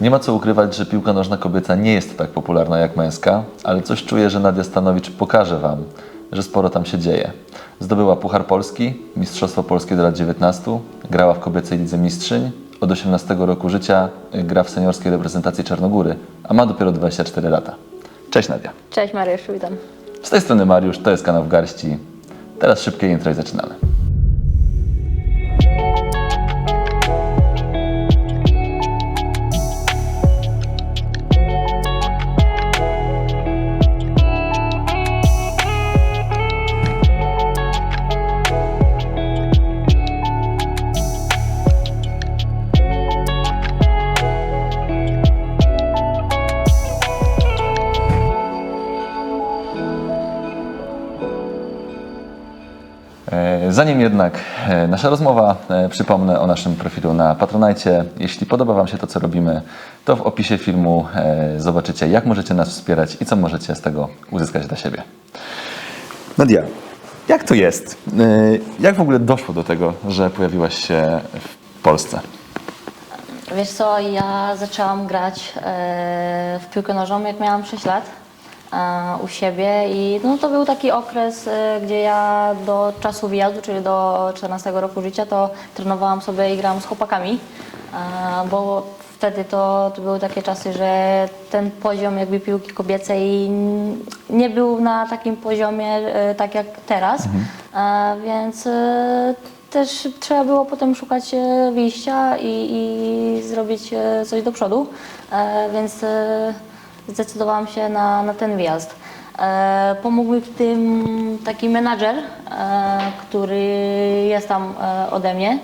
Nie ma co ukrywać, że piłka nożna kobieca nie jest tak popularna jak męska, ale coś czuję, że Nadia Stanowicz pokaże Wam, że sporo tam się dzieje. Zdobyła Puchar Polski, Mistrzostwo Polskie do lat 19, grała w kobiecej lidze mistrzyń, od 18 roku życia y, gra w seniorskiej reprezentacji Czarnogóry, a ma dopiero 24 lata. Cześć Nadia. Cześć Mariuszu, witam. Z tej strony Mariusz, to jest kanał w garści. Teraz szybkie intro i zaczynamy. Zanim jednak e, nasza rozmowa, e, przypomnę o naszym profilu na Patronajcie. Jeśli podoba Wam się to, co robimy, to w opisie filmu e, zobaczycie, jak możecie nas wspierać i co możecie z tego uzyskać dla siebie. Nadia, jak to jest? E, Jak w ogóle doszło do tego, że pojawiłaś się w Polsce? Wiesz co, ja zaczęłam grać e, w piłkę nożną jak miałam 6 lat e, u siebie i no, to był taki okres, e, gdzie ja do czasu wyjazdu, czyli do 14 roku życia, to trenowałam sobie i grałam z chłopakami, bo wtedy to, to były takie czasy, że ten poziom jakby piłki kobiecej nie był na takim poziomie e, tak jak teraz, e, więc e, też trzeba było potem szukać wyjścia i, i zrobić coś do przodu, więc zdecydowałam się na, na ten wyjazd. E, Pomógł mi w tym taki menadżer, e, który jest tam e, ode mnie.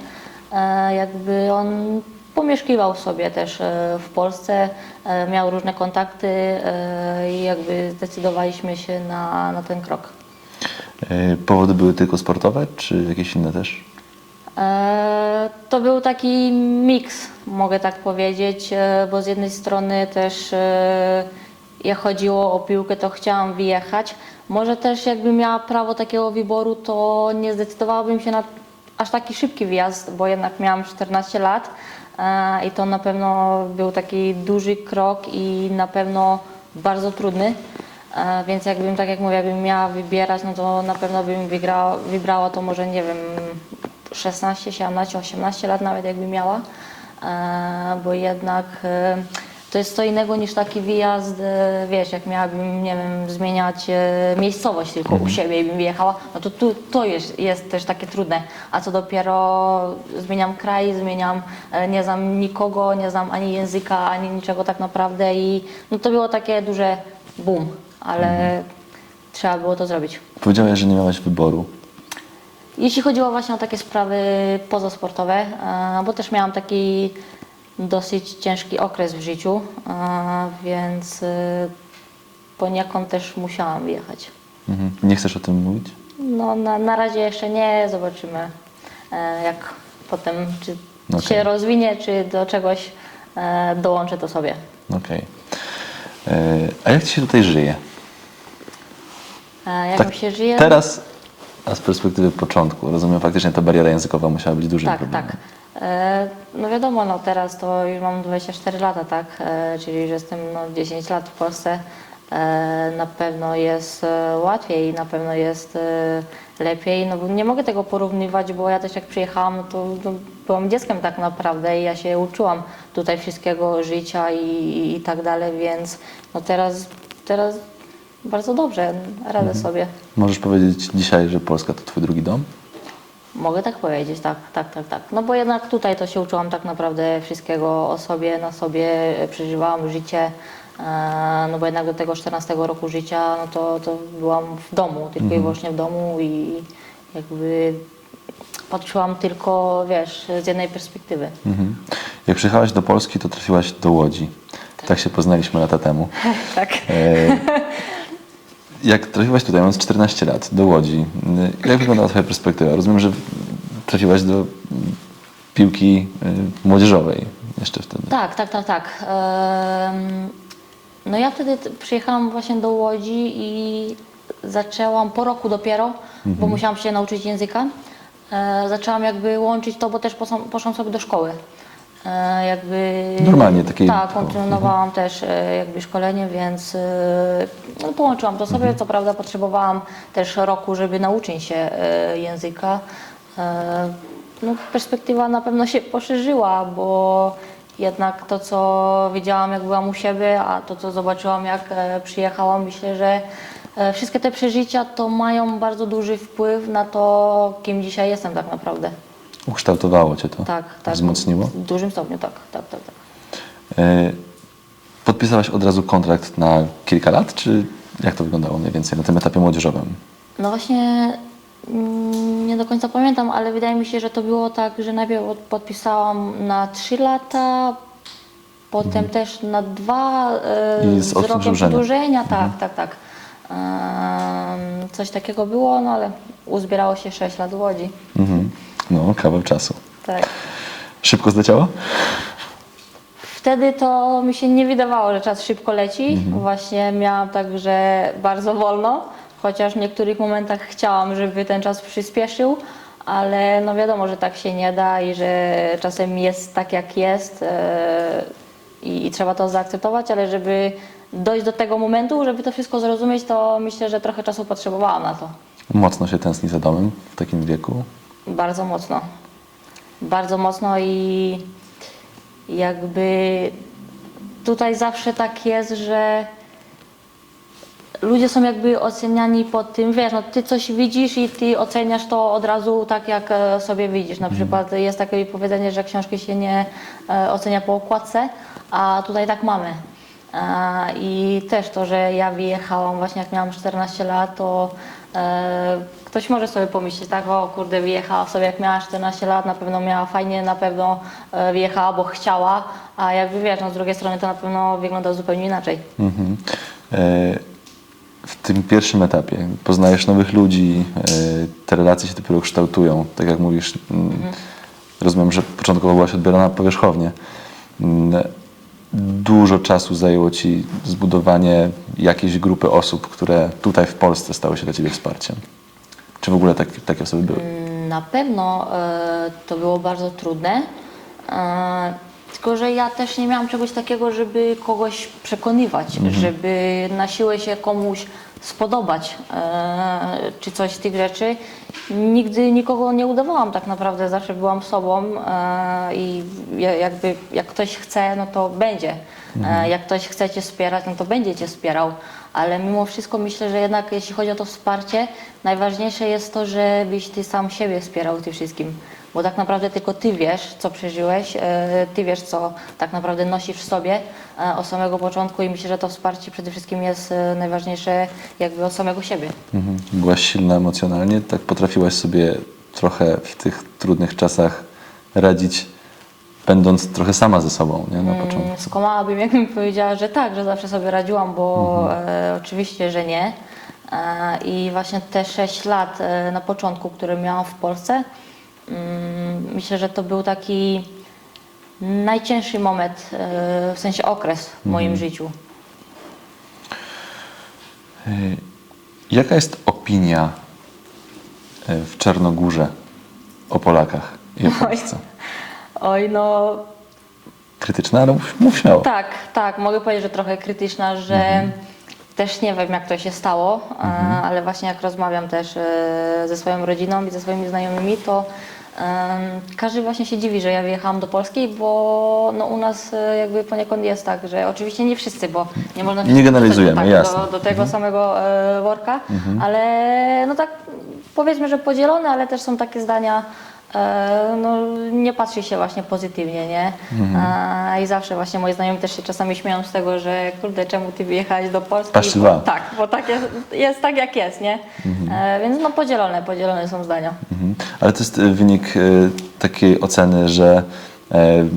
E, Jakby on pomieszkiwał sobie też e, w Polsce, e, miał różne kontakty e, i jakby zdecydowaliśmy się na, na ten krok. E, Powody były tylko sportowe, czy jakieś inne też? E, To był taki miks, mogę tak powiedzieć, e, bo z jednej strony też e, jak chodziło o piłkę, to chciałam wyjechać. Może też jakbym miała prawo takiego wyboru, to nie zdecydowałabym się na aż taki szybki wyjazd, bo jednak miałam 14 lat i to na pewno był taki duży krok i na pewno bardzo trudny. Więc jakbym, tak jak mówię, jakbym miała wybierać, no to na pewno bym wygrała, wybrała to może, nie wiem, 16, 17, 18 lat nawet jakby miała, e, bo jednak e, to jest co innego niż taki wyjazd, e, wiesz, jak miałabym, nie wiem, zmieniać miejscowość tylko u siebie i bym wyjechała, no to tu, to jest, jest też takie trudne, a co dopiero zmieniam kraj, zmieniam, nie znam nikogo, nie znam ani języka, ani niczego tak naprawdę i no to było takie duże boom, ale trzeba było to zrobić. Powiedziałaś, że nie miałaś wyboru. Jeśli chodziło właśnie o takie sprawy pozasportowe, e, bo też miałam taki dosyć ciężki okres w życiu, e, więc e, poniekąd też musiałam wyjechać. Mhm. Nie chcesz o tym mówić? No na, na razie jeszcze nie, zobaczymy jak potem, czy Okej. się rozwinie, czy do czegoś dołączę to sobie. Okej. E, A jak Ci się tutaj żyje? Jak Tak mi się żyje? Teraz, a z perspektywy początku, rozumiem, faktycznie ta bariera językowa musiała być dużym Tak, problemem. tak. E, No wiadomo, no teraz to już mam 24 lata, tak? E, Czyli że jestem no, 10 lat w Polsce. E, Na pewno jest e, łatwiej, na pewno jest e, lepiej. No nie mogę tego porównywać, bo ja też jak przyjechałam, to, to byłam dzieckiem tak naprawdę i ja się uczyłam tutaj wszystkiego życia i, i tak dalej, więc no teraz, teraz bardzo dobrze radzę sobie. Możesz powiedzieć dzisiaj, że Polska to Twój drugi dom? Mogę tak powiedzieć, tak, tak, tak, tak. No bo jednak tutaj to się uczyłam tak naprawdę wszystkiego o sobie, na sobie, przeżywałam życie. e, No bo jednak do tego 14 roku życia, no to, to byłam w domu, tylko i wyłącznie w domu i jakby patrzyłam tylko, wiesz, z jednej perspektywy. Mhm. Jak przyjechałaś do Polski, to trafiłaś do Łodzi. Tak, się poznaliśmy lata temu. Tak. E, Jak trafiłaś tutaj, mając 14 lat, do Łodzi, y, jak wyglądała Twoja perspektywa? Rozumiem, że trafiłaś do mm, piłki y, młodzieżowej jeszcze wtedy. Tak, tak, tak, tak. No ja wtedy przyjechałam właśnie do Łodzi i zaczęłam po roku dopiero, bo musiałam się nauczyć języka. E, Zaczęłam jakby łączyć to, bo też poszłam sobie do szkoły. E, jakby... Normalnie, takiej- Tak, kontynuowałam też e, jakby szkolenie, więc e, no, połączyłam to sobie. Co prawda potrzebowałam też roku, żeby nauczyć się języka. No, perspektywa na pewno się poszerzyła, bo jednak to, co widziałam, jak byłam u siebie, a to, co zobaczyłam, jak przyjechałam, myślę, że wszystkie te przeżycia to mają bardzo duży wpływ na to, kim dzisiaj jestem tak naprawdę. Ukształtowało cię to? Tak, tak. Wzmocniło? W dużym stopniu, tak, tak, tak. tak. E, Podpisałaś od razu kontrakt na kilka lat, czy jak to wyglądało mniej więcej na tym etapie młodzieżowym? No właśnie mm, nie do końca pamiętam, ale wydaje mi się, że to było tak, że najpierw od- podpisałam na 3 lata, potem też na dwa e, Mhm. Z z rokiem przedłużenia. tak, tak, tak. Em, coś takiego było, no ale uzbierało się 6 lat w Łodzi. Mhm. No, kawał czasu. Tak. Szybko zleciało? Wtedy to mi się nie wydawało, że czas szybko leci. Mhm. Właśnie miałam tak, że bardzo wolno, chociaż w niektórych momentach chciałam, żeby ten czas przyspieszył, ale no wiadomo, że tak się nie da i że czasem jest tak, jak jest i, i trzeba to zaakceptować, ale żeby dojść do tego momentu, żeby to wszystko zrozumieć, to myślę, że trochę czasu potrzebowałam na to. Mocno się tęskni za domem w takim wieku. Bardzo mocno. Bardzo mocno i jakby tutaj zawsze tak jest, że ludzie są jakby oceniani po tym, wiesz, no ty coś widzisz i ty oceniasz to od razu tak, jak e, sobie widzisz. Na przykład jest takie powiedzenie, że książki się nie e, ocenia po okładce, a tutaj tak mamy. E, I też to, że ja wyjechałam właśnie jak miałam 14 lat, to ktoś może sobie pomyśleć, tak, o kurde, wyjechała sobie jak miała 14 lat, na pewno miała fajnie, na pewno e, wyjechała, bo chciała, a jakby wiesz, no z drugiej strony to na pewno wygląda zupełnie inaczej. Mhm. E, W tym pierwszym etapie poznajesz nowych ludzi, e, te relacje się dopiero kształtują. Tak jak mówisz, mm, rozumiem, że początkowo byłaś odbierana powierzchownie. Mm, Dużo czasu zajęło Ci zbudowanie jakiejś grupy osób, które tutaj w Polsce stały się dla Ciebie wsparciem. Czy w ogóle tak, takie osoby były? Na pewno e, to było bardzo trudne. Tylko, że ja też nie miałam czegoś takiego, żeby kogoś przekonywać, żeby na siłę się komuś spodobać, e, czy coś z tych rzeczy. Nigdy nikogo nie udawałam tak naprawdę, zawsze byłam sobą e, i ja- jakby jak ktoś chce, no to będzie. E, jak ktoś chce Cię wspierać, no to będzie Cię wspierał. Ale mimo wszystko myślę, że jednak jeśli chodzi o to wsparcie, najważniejsze jest to, żebyś Ty sam siebie wspierał tym wszystkim. Bo tak naprawdę tylko Ty wiesz, co przeżyłeś, e, Ty wiesz, co tak naprawdę nosisz w sobie e, od samego początku i myślę, że to wsparcie przede wszystkim jest e, najważniejsze jakby od samego siebie. Mhm. Byłaś silna emocjonalnie, tak potrafiłaś sobie trochę w tych trudnych czasach radzić, będąc trochę sama ze sobą nie? na początku. Mm, Skłamałabym, jakbym powiedziała, że tak, że zawsze sobie radziłam, bo e, oczywiście, że nie. E, I właśnie te 6 lat e, na początku, które miałam w Polsce, myślę, że to był taki najcięższy moment, e, w sensie okres w moim życiu. Y, Jaka jest opinia y, w Czarnogórze o Polakach i o Polsce? Oj, no Krytyczna, ale mów, mów śmiało. Tak, tak, mogę powiedzieć, że trochę krytyczna, że też nie wiem, jak to się stało, e, ale właśnie jak rozmawiam też e, ze swoją rodziną i ze swoimi znajomymi, to każdy właśnie się dziwi, że ja wyjechałam do Polski, bo no, u nas e, jakby poniekąd jest tak, że oczywiście nie wszyscy, bo nie można Nie generalizujemy, tak, jasne. do, do tego samego e, worka, ale no tak powiedzmy, że podzielone, ale też są takie zdania, no nie patrzy się właśnie pozytywnie, nie? A, I zawsze właśnie moi znajomi też się czasami śmieją z tego, że kurde, czemu ty wyjechałeś do Polski? Patrz Bo-. Tak, bo tak jest, jest tak jak jest, nie? E, więc no podzielone, podzielone są zdania. Mhm. Ale to jest wynik y, takiej oceny, że e,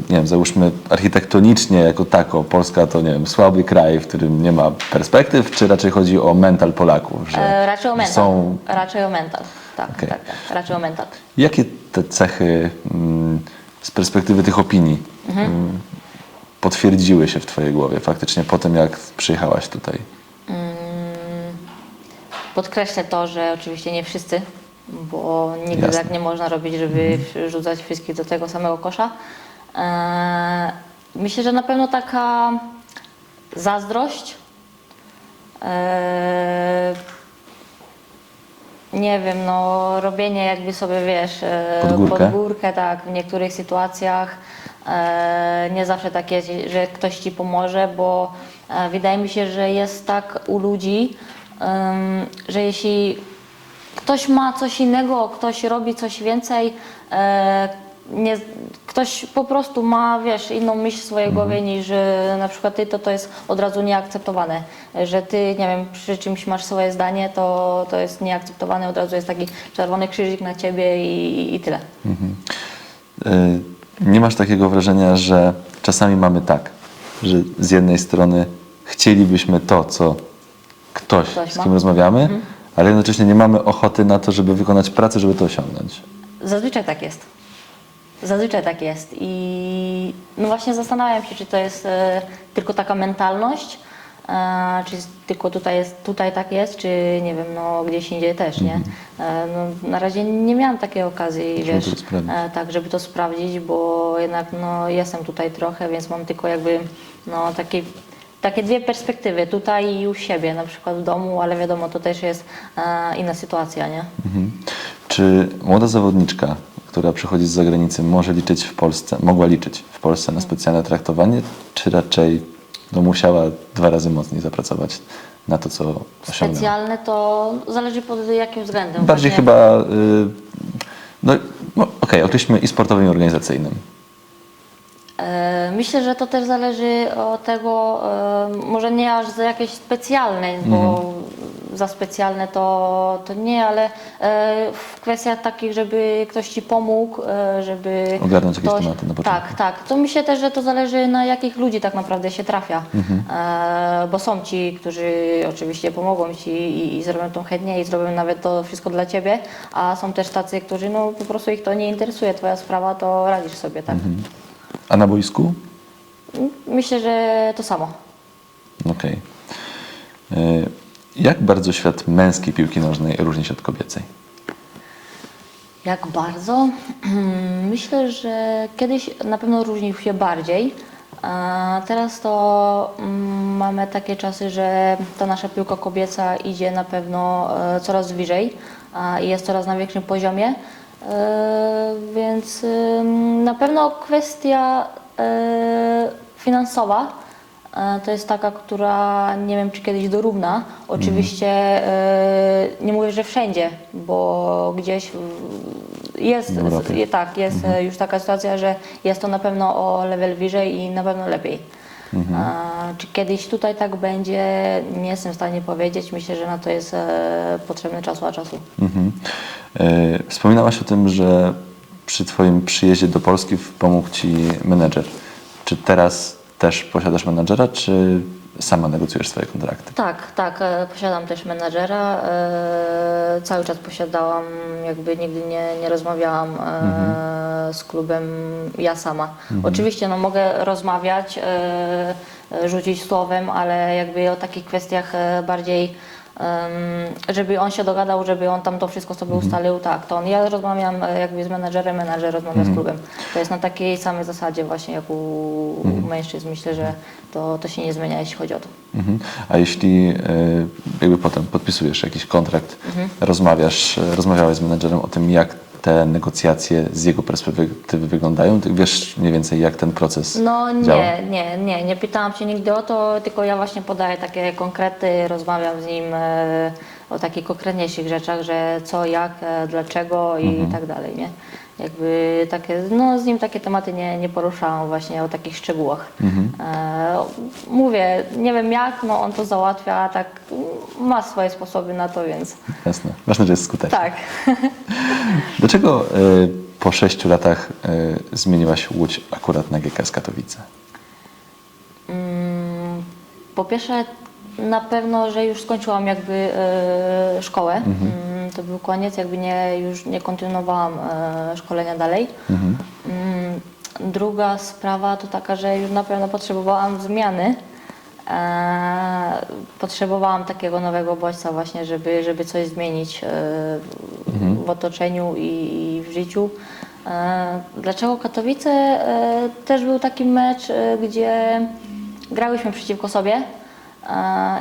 nie wiem, załóżmy architektonicznie jako tako, Polska to nie wiem, słaby kraj, w którym nie ma perspektyw, czy raczej chodzi o mental Polaków, że E, raczej o mental. są Raczej o mental. Tak, Okej. tak, tak, raczej o mental. Jakie te cechy mm, z perspektywy tych opinii mm, potwierdziły się w Twojej głowie faktycznie po tym, jak przyjechałaś tutaj? Podkreślę to, że oczywiście nie wszyscy, bo nigdy Jasne. tak nie można robić, żeby rzucać wszystkich do tego samego kosza. E, myślę, że na pewno taka zazdrość. E, nie wiem, no robienie jakby sobie, wiesz, e, Pod górkę? pod górkę, tak, w niektórych sytuacjach e, nie zawsze tak jest, że ktoś ci pomoże, bo e, wydaje mi się, że jest tak u ludzi, em, że jeśli ktoś ma coś innego, ktoś robi coś więcej, e, nie, ktoś po prostu ma, wiesz, inną myśl w swojej głowie niż e, na przykład ty, to to jest od razu nieakceptowane. E, Że ty, nie wiem, przy czymś masz swoje zdanie, to, to jest nieakceptowane, od razu jest taki czerwony krzyżyk na ciebie i, i tyle. Y, Nie masz takiego wrażenia, że czasami mamy tak, że z jednej strony chcielibyśmy to, co ktoś, Ktoś z ma. kim rozmawiamy, ale jednocześnie nie mamy ochoty na to, żeby wykonać pracę, żeby to osiągnąć. Zazwyczaj tak jest. Zazwyczaj tak jest. I no właśnie zastanawiam się, czy to jest e, tylko taka mentalność, e, czy tylko tutaj, jest, tutaj tak jest, czy nie wiem, no gdzieś indziej też, nie? E, no, na razie nie miałam takiej okazji, wiesz, to sprawdzić. e, tak, żeby to sprawdzić, bo jednak no, jestem tutaj trochę, więc mam tylko jakby no, takie, takie dwie perspektywy, tutaj i u siebie, na przykład w domu, ale wiadomo, to też jest e, inna sytuacja, nie? Mhm. Czy młoda zawodniczka, która przychodzi z zagranicy, może liczyć w Polsce, mogła liczyć w Polsce na specjalne traktowanie, czy raczej no, musiała dwa razy mocniej zapracować na to, co osiągnęła? Specjalne to zależy pod jakim względem. Bardziej Właśnie- chyba, y, no, no okej, określmy i sportowym, i organizacyjnym. E, Myślę, że to też zależy od tego, e, może nie aż za jakieś specjalne, bo Mhm. za specjalne to, to nie, ale e, w kwestiach takich, żeby ktoś ci pomógł, żeby. Ogarnąć jakieś ktoś, tematy na początku. Tak, tak. To myślę też, że to zależy na jakich ludzi tak naprawdę się trafia. Mhm. Bo są ci, którzy oczywiście pomogą ci i, i zrobią to chętnie i zrobią nawet to wszystko dla ciebie, a są też tacy, którzy no po prostu ich to nie interesuje, twoja sprawa, to radzisz sobie, tak. A na boisku? Myślę, że to samo. Okej. Y, Jak bardzo świat męskiej piłki nożnej różni się od kobiecej? Jak bardzo? Myślę, że kiedyś na pewno różnił się bardziej. A teraz to mm, mamy takie czasy, że ta nasza piłka kobieca idzie na pewno e, coraz wyżej i jest coraz na większym poziomie. E, Więc na pewno kwestia e, finansowa E, To jest taka, która nie wiem, czy kiedyś dorówna. Oczywiście nie mówię, że wszędzie, bo gdzieś jest, Europie. tak, jest e, już taka sytuacja, że jest to na pewno o level wyżej i na pewno lepiej. A, czy kiedyś tutaj tak będzie, nie jestem w stanie powiedzieć. Myślę, że na to jest e, potrzebny czas a czasu. Mhm. Y, Wspominałaś o tym, że przy Twoim przyjeździe do Polski pomógł Ci menedżer. Czy teraz też posiadasz menedżera, czy sama negocjujesz swoje kontrakty? Tak, tak. e, Posiadam też menadżera. e, Cały czas posiadałam, jakby nigdy nie, nie rozmawiałam e, z klubem ja sama. Oczywiście no, mogę rozmawiać, rzucić słowem, ale jakby o takich kwestiach bardziej, żeby on się dogadał, żeby on tam to wszystko sobie ustalił, tak, to on. Ja rozmawiam e, jakby z menadżerem, menadżer rozmawia z klubem. To jest na takiej samej zasadzie właśnie jak u mężczyzn. Myślę, że to, to się nie zmienia, jeśli chodzi o to. Mhm. A jeśli y, jakby potem podpisujesz jakiś kontrakt, Mhm. rozmawiasz, y, rozmawiałeś z menedżerem o tym, jak te negocjacje z jego perspektywy wyglądają, ty wiesz mniej więcej, jak ten proces No działa? nie, nie, nie, nie pytałam się nigdy o to, tylko ja właśnie podaję takie konkrety, rozmawiam z nim e, o takich konkretniejszych rzeczach, że co, jak, e, dlaczego i Mhm. tak dalej, nie? Jakby takie, no z nim takie tematy nie, nie poruszałam właśnie o takich szczegółach. Mhm. E, mówię, nie wiem jak, no on to załatwia, tak ma swoje sposoby na to, więc Jasne. Ważne, że jest skuteczny. tak. Dlaczego y, po sześciu latach y, zmieniłaś Łódź akurat na GKS Katowice? Mm, Po pierwsze, na pewno, że już skończyłam jakby e, szkołę. Mm, To był koniec, jakby nie, już nie kontynuowałam e, szkolenia dalej. Mhm. Mm, Druga sprawa to taka, że już na pewno potrzebowałam zmiany. E, potrzebowałam takiego nowego bodźca właśnie, żeby, żeby coś zmienić e, w otoczeniu i, i w życiu. E, Dlaczego Katowice? E, Też był taki mecz, e, gdzie grałyśmy przeciwko sobie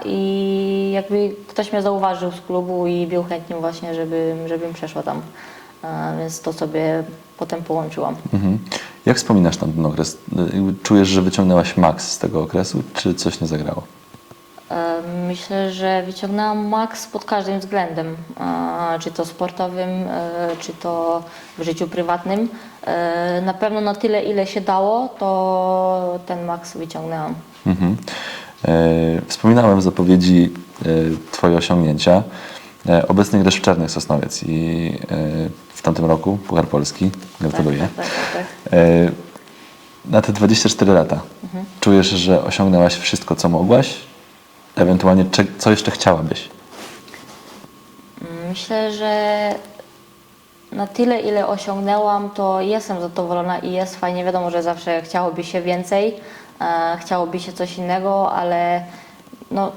i jakby ktoś mnie zauważył z klubu i był chętny właśnie, żebym, żebym przeszła tam. Więc to sobie potem połączyłam. Mhm. Jak wspominasz tam ten okres? Czujesz, że wyciągnęłaś maks z tego okresu, czy coś nie zagrało? E, Myślę, że wyciągnęłam maks pod każdym względem, czy to sportowym, e, czy to w życiu prywatnym. E, Na pewno na tyle, ile się dało, to ten maks wyciągnęłam. Mhm. E, wspominałem w zapowiedzi e, Twoje osiągnięcia. Obecnie grasz w Czarnych Sosnowiec i e, w tamtym roku Puchar Polski. Gratuluję. Tak, tak, tak, tak. Na te 24 lata czujesz, że osiągnęłaś wszystko, co mogłaś? Ewentualnie, co jeszcze chciałabyś? Myślę, że na tyle, ile osiągnęłam, to jestem zadowolona i jest fajnie. Wiadomo, że zawsze chciałoby się więcej, e, chciałoby się coś innego, ale no,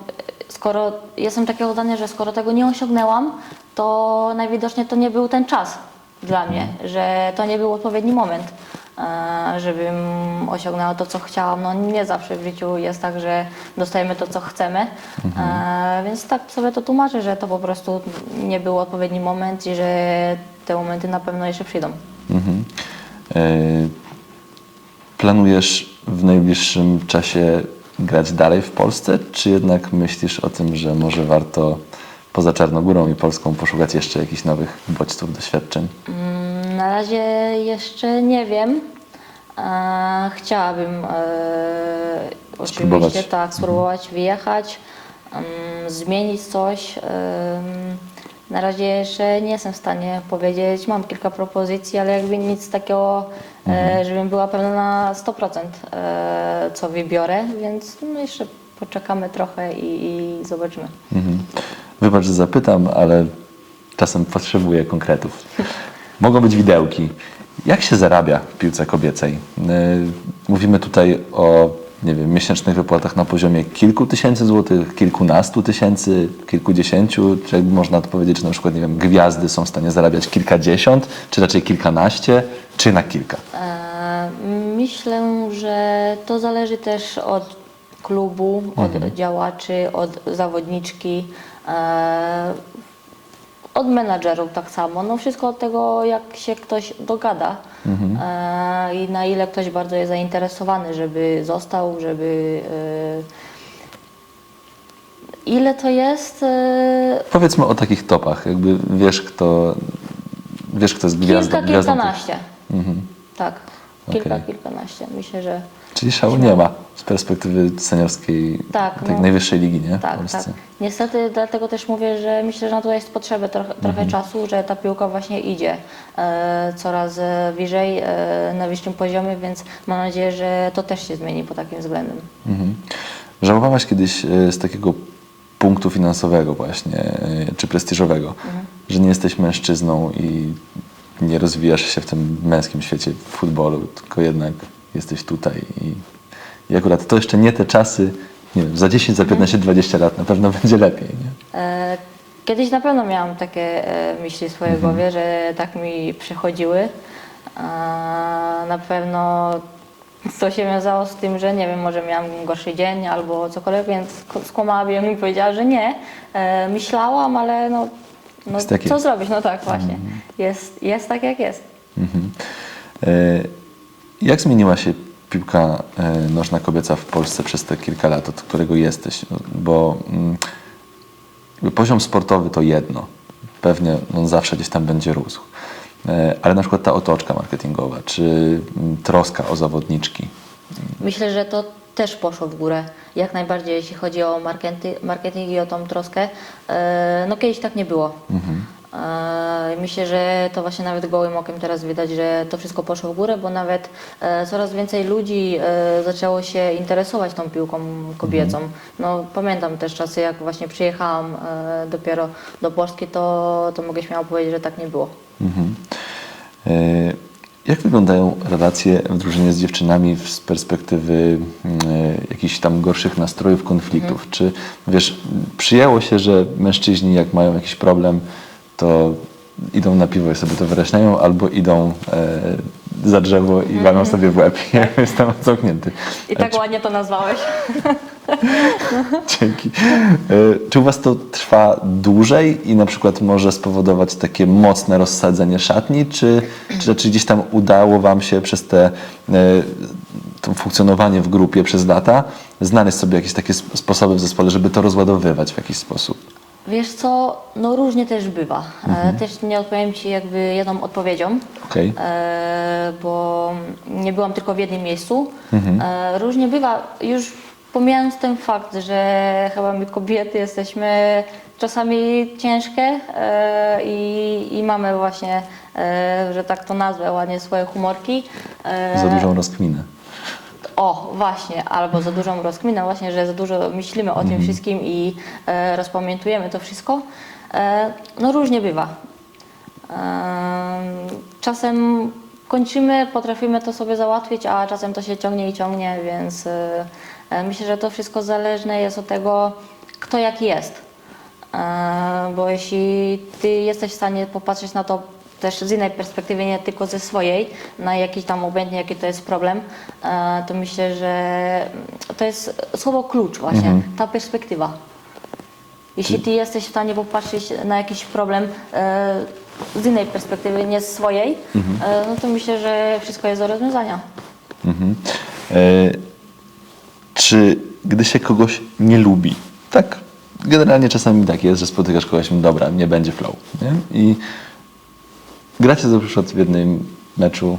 skoro jestem takiego zdania, że skoro tego nie osiągnęłam, to najwidoczniej to nie był ten czas dla mnie, że to nie był odpowiedni moment, żebym osiągnęła to, co chciałam. No nie zawsze w życiu jest tak, że dostajemy to, co chcemy, e, więc tak sobie to tłumaczę, że to po prostu nie był odpowiedni moment i że te momenty na pewno jeszcze przyjdą. Mhm. E, planujesz w najbliższym czasie grać dalej w Polsce, czy jednak myślisz o tym, że może warto poza Czarnogórą i Polską poszukać jeszcze jakichś nowych bodźców, doświadczeń? Mm, Na razie jeszcze nie wiem. E, chciałabym e, Spróbować. oczywiście tak spróbować wyjechać, em, zmienić coś. em, na razie jeszcze nie jestem w stanie powiedzieć. Mam kilka propozycji, ale jakby nic takiego, e, żebym była pewna na 100% e, co wybiorę, więc no jeszcze poczekamy trochę i, i zobaczymy. Mhm. Wybacz, że zapytam, ale czasem potrzebuję konkretów. Mogą być widełki. Jak się zarabia w piłce kobiecej? Yy, Mówimy tutaj o nie wiem, miesięcznych wypłatach na poziomie kilku tysięcy złotych, kilkunastu tysięcy, kilkudziesięciu, czy można to powiedzieć, że na przykład nie wiem, gwiazdy są w stanie zarabiać kilkadziesiąt, czy raczej kilkanaście, czy na kilka. E, Myślę, że to zależy też od klubu, od działaczy, od zawodniczki, e, od menadżerów tak samo. No wszystko od tego, jak się ktoś dogada e, i na ile ktoś bardzo jest zainteresowany, żeby został, żeby. E, ile to jest? E, Powiedzmy o takich topach, jakby wiesz kto, wiesz kto jest gwiazdą. kilka, gwiazdą tych- kilkanaście. Tak, kilka, Okej. kilkanaście. Myślę, że. Czyli szału nie ma z perspektywy seniorskiej, Tak, tej no. najwyższej ligi, nie? Tak, tak. Niestety dlatego też mówię, że myślę, że na to jest potrzeby trochę, trochę Mhm. czasu, że ta piłka właśnie idzie e, coraz e, wyżej, e, na wyższym poziomie, więc mam nadzieję, że to też się zmieni pod takim względem. Mhm. Żałowałaś kiedyś e, z takiego punktu finansowego właśnie, e, czy prestiżowego, Mhm. że nie jesteś mężczyzną i nie rozwijasz się w tym męskim świecie futbolu, tylko jednak jesteś tutaj i, i akurat to jeszcze nie te czasy, nie wiem, za 10, za 15, 20 lat na pewno będzie lepiej, nie? E, Kiedyś na pewno miałam takie e, myśli w swojej Mhm. głowie, że tak mi przychodziły. A Na pewno to się wiązało z tym, że nie wiem, może miałam gorszy dzień albo cokolwiek, więc ko- skłamałabym i powiedziała, że nie. E, Myślałam, ale no, no Jest tak co jest. zrobić? No tak, właśnie. Jest, jest tak, jak jest. Mhm. E, Jak zmieniła się piłka e, nożna kobieca w Polsce przez te kilka lat, od którego jesteś? Bo mm, poziom sportowy to jedno. Pewnie on zawsze gdzieś tam będzie rósł. E, Ale na przykład ta otoczka marketingowa, czy mm, troska o zawodniczki. Myślę, że to też poszło w górę. Jak najbardziej, jeśli chodzi o markety, marketing i o tą troskę. E, No kiedyś tak nie było. E, Myślę, że to właśnie nawet gołym okiem teraz widać, że to wszystko poszło w górę, bo nawet e, coraz więcej ludzi zaczęło się interesować tą piłką kobiecą. No, pamiętam też czasy, jak właśnie przyjechałam dopiero do Polski, to, to mogę śmiało powiedzieć, że tak nie było. Mhm. Jak wyglądają relacje w drużynie z dziewczynami z perspektywy mm, jakichś tam gorszych nastrojów, konfliktów? Czy wiesz, przyjęło się, że mężczyźni jak mają jakiś problem, to idą na piwo i sobie to wyraźniają, albo idą e, za drzewo i łamią sobie w łeb. Ja jestem zamknięty. I tak ładnie to nazwałeś. Dzięki. E, Czy u Was to trwa dłużej i na przykład może spowodować takie mocne rozsadzenie szatni, czy, czy raczej gdzieś tam udało Wam się przez te, e, to funkcjonowanie w grupie przez lata znaleźć sobie jakieś takie sp- sposoby w zespole, żeby to rozładowywać w jakiś sposób? Wiesz co, no różnie też bywa. E, Też nie odpowiem Ci jakby jedną odpowiedzią. E, bo nie byłam tylko w jednym miejscu. E, różnie bywa, już pomijając ten fakt, że chyba my kobiety jesteśmy czasami ciężkie e, i, i mamy właśnie, e, że tak to nazwę, ładnie swoje humorki. E, Za dużą rozkminę. o, właśnie, albo za dużą rozkminę, właśnie, że za dużo myślimy o tym wszystkim i rozpamiętujemy to wszystko. No różnie bywa. Em, czasem kończymy, potrafimy to sobie załatwić, a czasem to się ciągnie i ciągnie, więc myślę, że to wszystko zależne jest od tego, kto jaki jest. E, Bo jeśli ty jesteś w stanie popatrzeć na to też z innej perspektywy, nie tylko ze swojej, na jakiś tam obojętnie jaki to jest problem, e, to myślę, że to jest słowo klucz właśnie, ta perspektywa. Jeśli ty jesteś w stanie popatrzeć na jakiś problem e, z innej perspektywy, nie z swojej, e, no to myślę, że wszystko jest do rozwiązania. Mhm. E, czy gdy się kogoś nie lubi, tak generalnie czasami tak jest, że spotykasz kogoś, mówi, dobra, nie będzie flow, nie? I gracie na przykład w jednym meczu,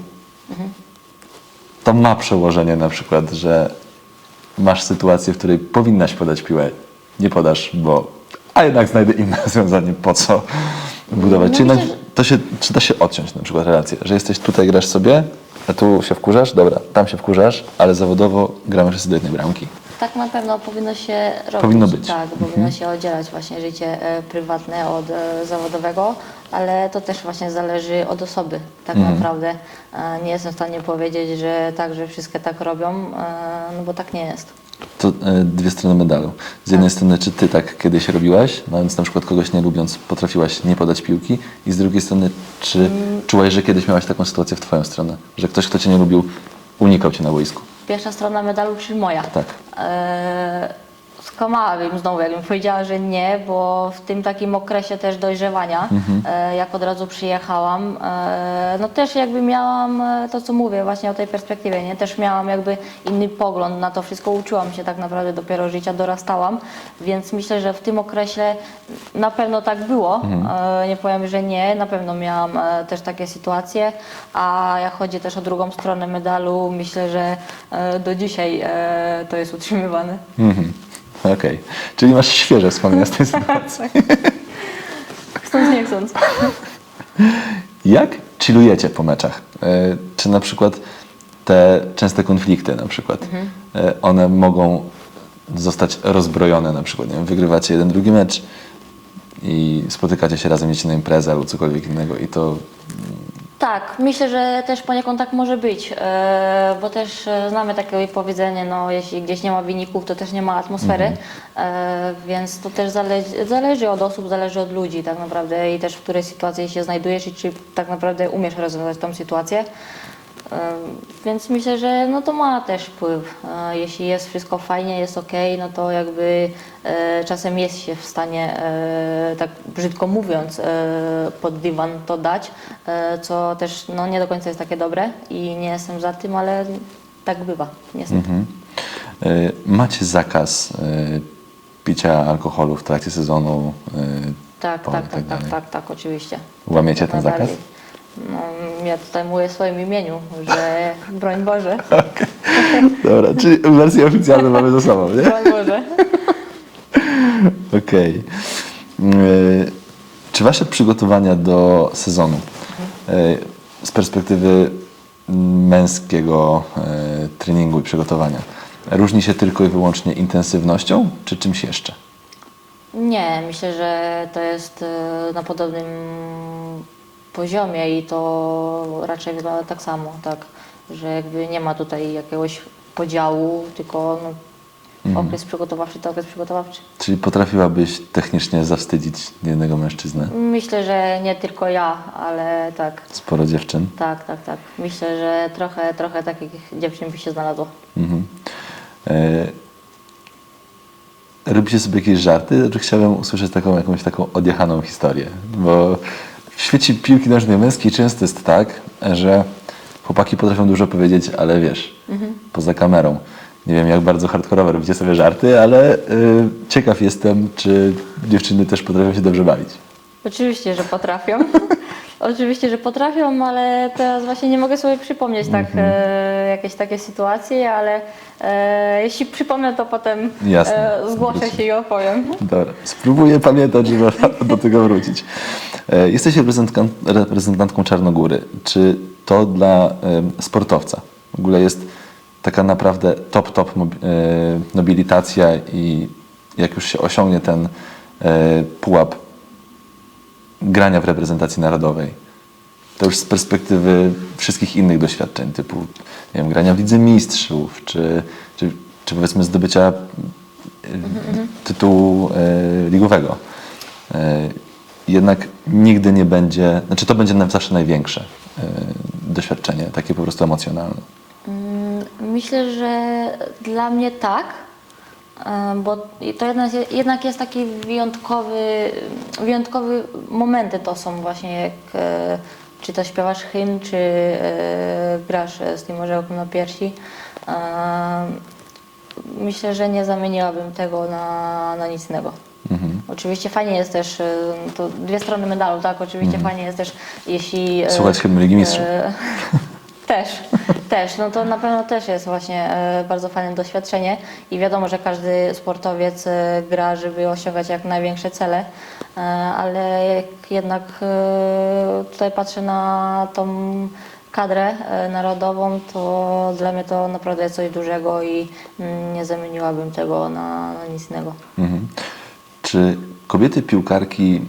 to ma przełożenie na przykład, że masz sytuację, w której powinnaś podać piłę, nie podasz, bo a jednak znajdę inne rozwiązanie, po co budować. No czy, myślę, to się, czy da się odciąć na przykład relację, że jesteś tutaj, grasz sobie, a tu się wkurzasz, dobra, tam się wkurzasz, ale zawodowo gramy wszyscy do jednej bramki. Tak na pewno powinno się robić. Powinno być. Mhm. Tak, powinno się oddzielać właśnie życie e, prywatne od e, zawodowego, ale to też właśnie zależy od osoby. Tak Mhm. naprawdę e, nie jestem w stanie powiedzieć, że tak, że wszystkie tak robią, e, no bo tak nie jest. To e, dwie strony medalu. Z jednej strony, czy ty tak kiedyś robiłaś, mając na przykład kogoś nie lubiąc, potrafiłaś nie podać piłki, i z drugiej strony, czy czułaś, że kiedyś miałaś taką sytuację w twoją stronę, że ktoś, kto cię nie lubił, unikał cię na boisku? Pierwsza strona medalu, czyli moja. Tak. E, skłamałabym znowu, jakbym powiedziała, że nie, bo w tym takim okresie też dojrzewania, e, jak od razu przyjechałam, e, no też jakby miałam e, to, co mówię właśnie o tej perspektywie, nie? Też miałam jakby inny pogląd na to wszystko, uczyłam się tak naprawdę dopiero życia, dorastałam, więc myślę, że w tym okresie na pewno tak było, e, nie powiem, że nie, na pewno miałam też takie sytuacje, a jak chodzi też o drugą stronę medalu, myślę, że do dzisiaj to jest utrzymywane. Mhm. Okej. Czyli masz świeże wspomnienia z tej sytuacji. Chcąc nie chcąc. Jak chillujecie po meczach? E, Czy na przykład te częste konflikty na przykład, e, one mogą zostać rozbrojone na przykład, nie wiem, wygrywacie jeden, drugi mecz i spotykacie się razem, idziecie na imprezę albo cokolwiek innego i to Tak, myślę, że też poniekąd tak może być, e, bo też e, znamy takie powiedzenie, no jeśli gdzieś nie ma wyników, to też nie ma atmosfery, e, więc to też zależy, zależy od osób, zależy od ludzi tak naprawdę i też w której sytuacji się znajdujesz i czy tak naprawdę umiesz rozwiązać tą sytuację. Więc myślę, że no to ma też wpływ. E, Jeśli jest wszystko fajnie, jest ok, no to jakby e, czasem jest się w stanie, e, tak brzydko mówiąc, pod dywan to dać, co też no, nie do końca jest takie dobre i nie jestem za tym, ale tak bywa, niestety. Mhm. Macie zakaz picia alkoholu w trakcie sezonu. Tak, pole tak, i tak, tak, dalej. tak, tak, oczywiście. Łamiecie Tak, ten zakaz? No, ja tutaj mówię w swoim imieniu, że broń Boże, Dobra, czyli wersję oficjalną mamy ze sobą, nie? broń Boże. Okej. Y, Czy wasze przygotowania do sezonu y, z perspektywy męskiego y, treningu i przygotowania różni się tylko i wyłącznie intensywnością, czy czymś jeszcze? Nie, myślę, że to jest e, na podobnym poziomie i to raczej wygląda tak samo, tak, że jakby nie ma tutaj jakiegoś podziału, tylko no, okres przygotowawczy to okres przygotowawczy. Czyli potrafiłabyś technicznie zawstydzić jednego mężczyznę? Myślę, że nie tylko ja, ale tak, Sporo dziewczyn. tak, tak, tak. Myślę, że trochę, trochę takich dziewczyn by się znalazło. Mhm. E, robicie sobie jakieś żarty? Czy chciałbym usłyszeć taką jakąś taką odjechaną historię? Bo w świecie piłki nożnej męskiej często jest tak, że chłopaki potrafią dużo powiedzieć, ale wiesz, poza kamerą. Nie wiem, jak bardzo hardkorowo robicie sobie żarty, ale y, ciekaw jestem, czy dziewczyny też potrafią się dobrze bawić. Oczywiście, że potrafią. Oczywiście, że potrafią, ale teraz właśnie nie mogę sobie przypomnieć tak, e, jakieś takie sytuacje, ale e, jeśli przypomnę, to potem Jasne. e, zgłoszę się i opowiem. Dobra, spróbuję pamiętać, żeby do tego wrócić. E, Jesteś reprezentkan- reprezentantką Czarnogóry. Czy to dla em, sportowca w ogóle jest taka naprawdę top, top e, nobilitacja i jak już się osiągnie ten e, pułap grania w reprezentacji narodowej, to już z perspektywy wszystkich innych doświadczeń, typu nie wiem, grania w Lidze Mistrzów, czy, czy, czy powiedzmy zdobycia e, tytułu e, ligowego. E, jednak nigdy nie będzie, znaczy to będzie na- zawsze największe doświadczenie, takie po prostu emocjonalne. Mm, Myślę, że dla mnie tak, bo to jednak, jednak jest taki wyjątkowy, wyjątkowy momenty to są właśnie jak e, czy to śpiewasz hymn, czy e, grasz z tym orzełkiem na piersi. Myślę, że nie zamieniłabym tego na, na nic innego. Oczywiście fajnie jest też, e, to dwie strony medalu, tak? Oczywiście fajnie jest też, jeśli... Słuchać hymnu Ligi Mistrzów. Też, też. No to na pewno też jest właśnie e, bardzo fajne doświadczenie i wiadomo, że każdy sportowiec e, gra, żeby osiągać jak największe cele, e, ale jak jednak tutaj patrzę na tą kadrę narodową, to dla mnie to naprawdę coś dużego i mm, nie zamieniłabym tego na, nic innego. Mhm. Czy kobiety piłkarki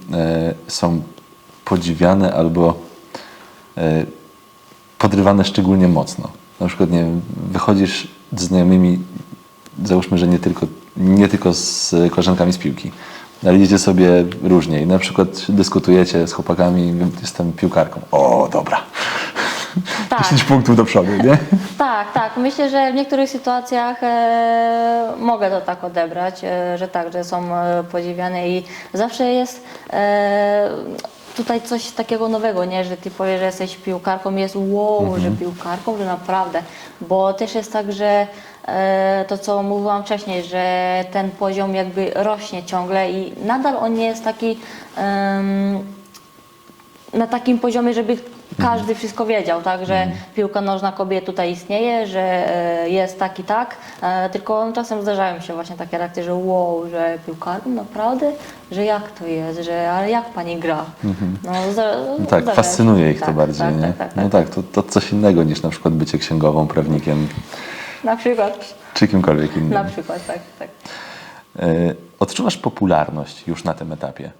są podziwiane albo podrywane szczególnie mocno? Na przykład, nie wiem, wychodzisz z znajomymi, załóżmy, że nie tylko, nie tylko z koleżankami z piłki, ale idziecie sobie różnie i na przykład dyskutujecie z chłopakami, jestem piłkarką. O, dobra. Tak. 10 punktów do przodu, nie? Tak, tak. Myślę, że w niektórych sytuacjach e, mogę to tak odebrać, e, że tak, że są e, podziwiane i zawsze jest e, tutaj coś takiego nowego, nie? Że ty powiesz, że jesteś piłkarką, jest wow, że piłkarką, że naprawdę. Bo też jest tak, że e, to co mówiłam wcześniej, że ten poziom jakby rośnie ciągle i nadal on nie jest taki na takim poziomie, żeby każdy wszystko wiedział, tak, że piłka nożna kobiet tutaj istnieje, że e, jest tak i tak, e, tylko czasem zdarzają się właśnie takie reakcje, że wow, że piłkarką naprawdę, że jak to jest, że ale jak pani gra? No, zda, No tak, zdarzają fascynuje się. ich to tak, bardziej, tak, nie? Tak, tak, tak. No tak, to, to coś innego niż na przykład bycie księgową, prawnikiem, Na przykład, czy kimkolwiek innym. na przykład, tak, tak. E, Odczuwasz popularność już na tym etapie?